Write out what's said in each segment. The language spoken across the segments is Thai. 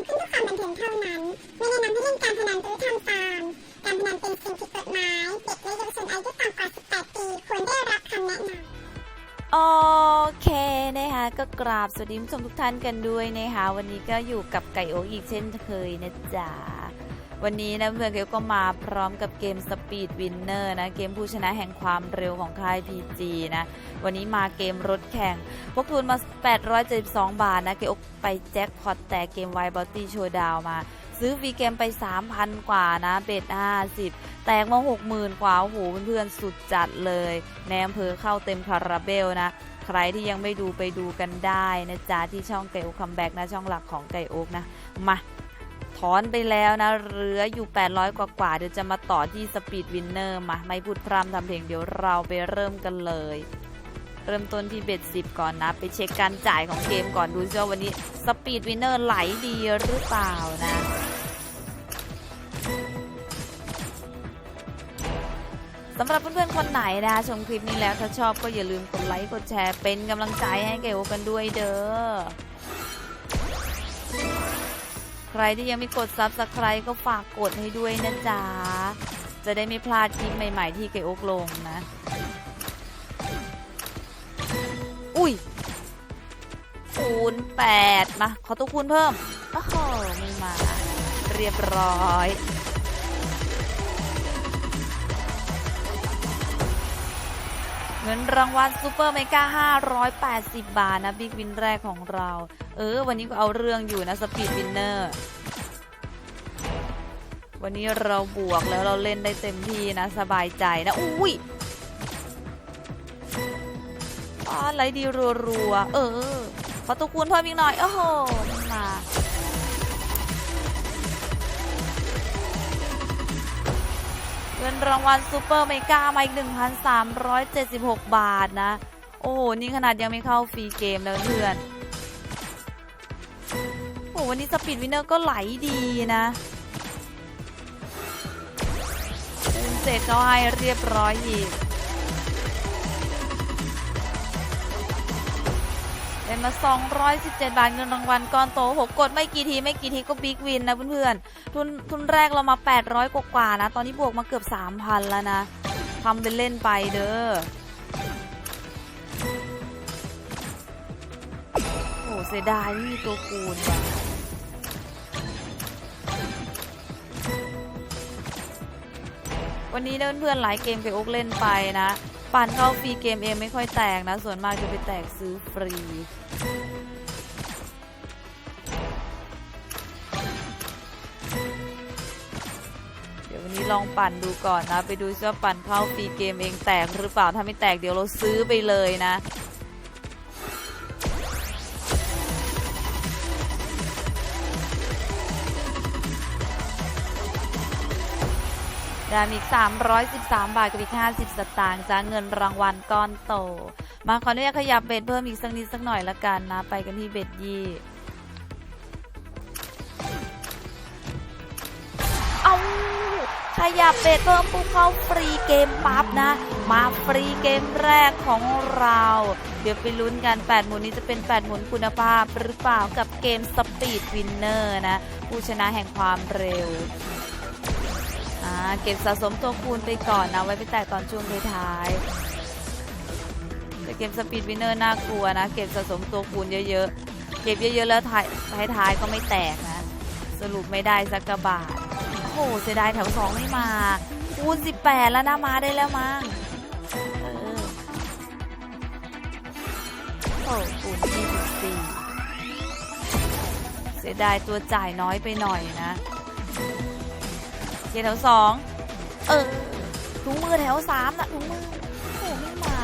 ำขึ้นเพื่อความบันเทิงเท่านั้น ไม่แนะนำให้เล่นการพนันหรือทำตามการพนันเป็นสิ่งผิดกฎหมาย เด็กและเยาวชนอายุต่ำกว่า 18 ปีควรได้รับคำแนะนำโอเคนะคะก็กราบสวัสดีผู้ชมทุกท่านกันด้วยนะคะวันนี้ก็อยู่กับไก่โอ๊กอีกเช่นเคยนะจ๊ะ วันนี้นะเพื่อนเกลก็มาพร้อมกับเกม Speed Winner นะเกมผู้ชนะแห่งความเร็วของค่าย PG นะ วันนี้มาเกมรถแข่ง พวกทุนมา 872 บาทนะเกลไปแจ็คพอตแต่เกมไวบอตตี้โชว์ดาวมา ซื้อฟรีเกมไป 3,000 กว่านะเบ็ด50 แตกมา 60,000 กว่า โอ้โหเพื่อนๆสุดจัดเลยในอำเภอเข้าเต็มคาราเบลนะใครที่ยังไม่ดูไปดูกันได้นะจ๊ะที่ช่องไก่โอ๊กคัมแบ็กนะช่องหลักของไก่โอ๊กนะมา ถอนไปแล้วนะเหลืออยู่ 800 กว่ากว่าเดี๋ยวจะมาต่อที่สปีดวินเนอร์มา ไม่พูดพร่ำทำเพลงเดี๋ยวเราไปเริ่มกันเลย เริ่มต้นที่เบ็ดสิบก่อนนะ ไปเช็คการจ่ายของเกมก่อนดูซิว่าวันนี้สปีดวินเนอร์ไหลดีหรือเปล่านะสำหรับเพื่อนๆ คนไหนนะชมคลิปนี้แล้วถ้าชอบก็อย่าลืมกดไลค์กดแชร์เป็นกำลังใจให้เก๋โอกันด้วยเด้อ รที่ยังไม่กดซับสไครต์ก็ฝากกดให้ด้วยนะจ๊ะ จะได้ไม่พลาดคลิปใหม่ ๆ ที่เก๋โอกลงนะ อุ้ยคูณแปดมา ขอตัวคูณเพิ่ม โอ้โหไม่มา เรียบร้อย เงินรางวัลซูเปอร์เมกา580 บาทนะบิ๊กวินแรกของเรา เออ วันนี้ก็เอาเรื่องอยู่นะสปีดวินเนอร์วันนี้เราบวกแล้วเราเล่นได้เต็มที่นะสบายใจนะ อุ้ยอะไรดีรัวๆ เออ ขอตัวคูณเพิ่มอีกหน่อย โอ้โห งินรางวัลซูเปอร์เมกามาอีก 1,376 บาทนะ โอ้โห นี่ขนาดยังไม่เข้าฟรีเกมแล้วเพื่อน โอ้วันนี้สปีดวินเนอร์ก็ไหลดีนะเป็นเสร็จเขาให้เรียบร้อยอีก ได้มา 217 บาทเงินรางวัลก้อนโตโหกดไม่กี่ทีไม่กี่ทีก็บิ๊กวินนะเพื่อนๆ ทุนทุนแรกเรามา 800 กว่าๆนะ ตอนนี้บวกมาเกือบ 3,000 แล้วนะทำเป็นเล่นไปเด้อโอ้เสียดายไม่มีตัวคูณว่ะวันนี้เพื่อนๆหลายเกมไปอกเล่นไปนะ ปั่นเข้าฟรีเกมเองไม่ค่อยแตกนะ ส่วนมากจะไปแตกซื้อฟรี เดี๋ยววันนี้ลองปั่นดูก่อนนะ ไปดูซิว่าปั่นเข้าฟรีเกมเองแตกหรือเปล่า ถ้าไม่แตกเดี๋ยวเราซื้อไปเลยนะ ได้มีอีก313 บาทกับอีก 50 สตางค์จ้าเงินรางวัลก้อนโต มาขออนุญาตขยับเบ็ดเพิ่มอีกสักนิดสักหน่อยละกันนะ ไปกันที่เบ็ดยี่เอาขยับเบ็ดเพิ่มปุ๊บเข้าฟรีเกมปั๊บนะ มาฟรีเกมแรกของเรา เดี๋ยวไปลุ้นกัน 8 หมุนนี้จะเป็น 8 หมุนคุณภาพหรือเปล่ากับเกมสปีดวินเนอร์นะ ผู้ชนะแห่งความเร็ว เก็บสะสมตัวคูณไปก่อนนะ ไว้ไปแตกตอนช่วงท้ายแต่เกมสปีดวินเนอร์น่ากลัวนะ เก็บสะสมตัวคูณเยอะๆ เก็บเยอะๆ แล้วท้ายท้ายๆก็ไม่แตกนะ สรุปไม่ได้สักกระบาทโอ้เสียดายแถวสองไม่มาคูณ18 แล้วนะมาได้แล้วมั้งเออโอ้คูณ24เสียดายตัวจ่ายน้อยไปหน่อยนะ แถวสองเออถุงมือแถวสามนะถุงมือโอ้ไม่มา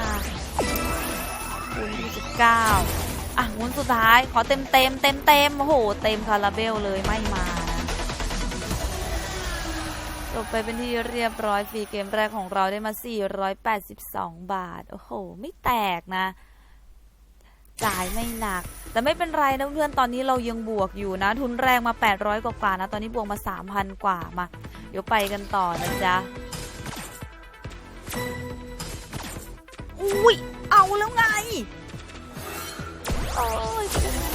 คูณยี่สิบเก้าอะงุนสุดท้ายขอเต็มเต็มเต็มเต็มโอ้โห เต็มคาราเบลเลยไม่มาจบไปเป็นที่เรียบร้อยฟรีเกมแรกของเราได้มา 482 บาท โอ้โห ไม่แตกนะ จ่ายไม่หนัก แต่ไม่เป็นไรนะเพื่อนตอนนี้เรายังบวกอยู่นะ ทุนแรกมา 800 กว่าๆนะ ตอนนี้บวกมา 3,000 กว่ามา เดี๋ยวไปกันต่อนะจ๊ะ อุ้ย เอาแล้วไง โอ้ย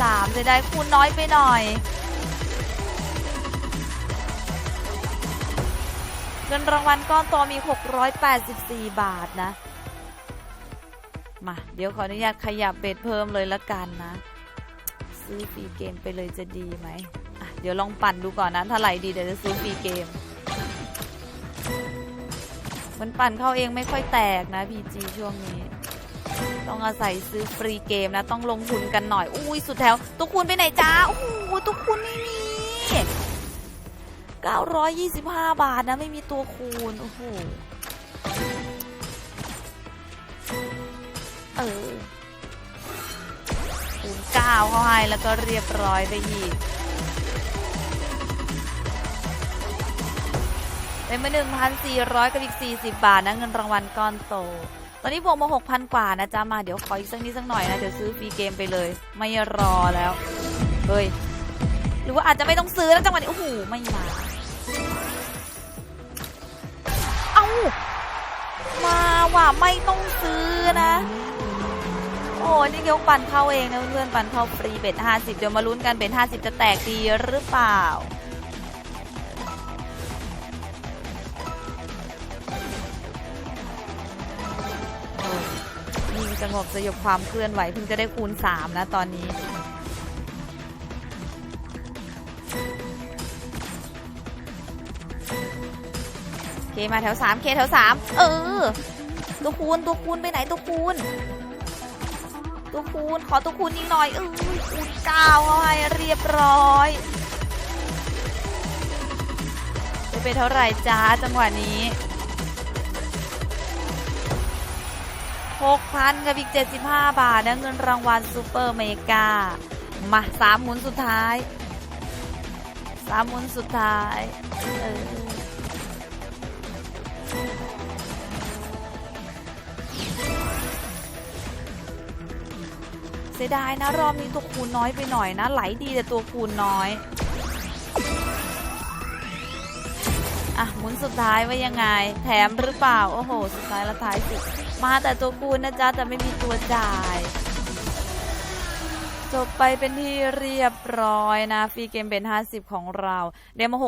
สามจะได้คูณน้อยไปหน่อยเงินรางวัลก้อนโตมี 684 บาทนะ มา เดี๋ยวขออนุญาตขยับเบ็ดเพิ่มเลยละกันนะ ซื้อฟรีเกมไปเลยจะดีไหม เดี๋ยวลองปั่นดูก่อนนะ ถ้าไหลดีเดี๋ยวจะซื้อฟรีเกม มันปั่นเข้าเองไม่ค่อยแตกนะพีจีช่วงนี้ ต้องอาศัยซื้อฟรีเกมนะ ต้องลงทุนกันหน่อย อุ้ยสุดแถวตัวคูณไปไหนจ้าโอ้โหตัวคูณไม่มี925 บาทนะ ไม่มีตัวคูณ โอ้โห เออคูณ9เข้าให้แล้วก็เรียบร้อยไปอีก เป็นมา1,400 กับอีก 40 บาทนะเงินรางวัลก้อนโต ตอนนี้บวกมา6,000 กว่านะจ๊ะมาเดี๋ยวขออีกสักนิดสักหน่อยนะ เดี๋ยวซื้อฟรีเกมไปเลย ไม่รอแล้ว เฮ้ย หรือว่าอาจจะไม่ต้องซื้อแล้วจังหวะนี้ โอ้โห ไม่มา เอามาว่ะไม่ต้องซื้อนะโอ้นี่เกียวปั่นเข้าเองนะเพื่อนปั่นเข้าฟรีเบ็ด50 เดี๋ยวมาลุ้นกันเบ็ด50 จะแตกดีหรือเปล่า สงบสยบความเคลื่อนไหวเพิ่งจะได้คูณ3นะตอนนี้ เคมาแถวสามเคแถวสามเออ ตัวคูณตัวคูณไปไหนตัวคูณ ตัวคูณ ขอตัวคูณอีกหน่อยเออคูณเก้าเอาให้เรียบร้อยจะเป็นเท่าไหร่จ้าจังหวะนี้ หกพันกับอีกเจ็ดสิบาบาทนะเงินรางวัลซูเปอร์เมกา มาสามหมุนสุดท้ายสามหมุนสุดท้ายเออเสียดายนะ รอบนี้ตัวคูณน้อยไปหน่อยนะ ไหลดีแต่ตัวคูณน้อย อะหมุนสุดท้ายว่ายังไง แถมหรือเปล่า โอ้โห สุดท้ายละท้ายสุด มาแต่ตัวคูณนะจ๊ะ แต่ไม่มีตัวจ่าย จบไปเป็นที่เรียบร้อยนะ ฟรีเกมเป็น 50 ของเรา เดมา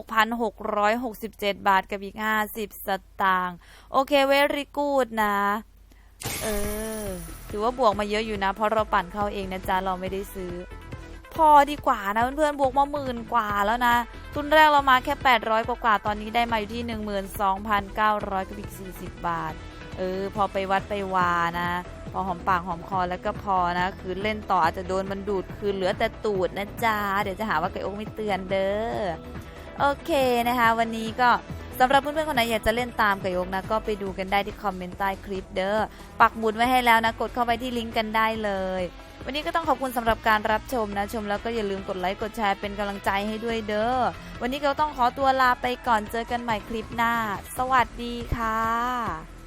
6,667 บาทกับอีก 50 สตางค์โอเคเวรีกูดนะ เออ ถือว่าบวกมาเยอะอยู่นะ เพราะเราปั่นเข้าเองนะจ๊ะ เราไม่ได้ซื้อ พอดีกว่านะเพื่อนๆบวกมาหมื่นกว่าแล้วนะ ทุนแรกเรามาแค่ 800 กว่าๆตอนนี้ได้มาอยู่ที่ 12,900กับอีก 40 บาท เออ พอไปวัดไปวานะ พอหอมปากหอมคอแล้วก็พอนะ คือเล่นต่ออาจจะโดนมันดูดคือเหลือแต่ตูดนะจ๊ะ เดี๋ยวจะหาว่าไก่อกไม่เตือนเด้อ โอเคนะคะ วันนี้ก็ สำหรับเพื่อนๆคนไหนอยากจะเล่นตามกับโยกนะ ก็ไปดูกันได้ที่คอมเมนต์ใต้คลิปเด้อปักหมุดไว้ให้แล้วนะ กดเข้าไปที่ลิงก์กันได้เลย วันนี้ก็ต้องขอบคุณสำหรับการรับชมนะ ชมแล้วก็อย่าลืมกดไลค์กดแชร์เป็นกำลังใจให้ด้วยเด้อวันนี้ก็ต้องขอตัวลาไปก่อนเจอกันใหม่คลิปหน้า สวัสดีค่ะ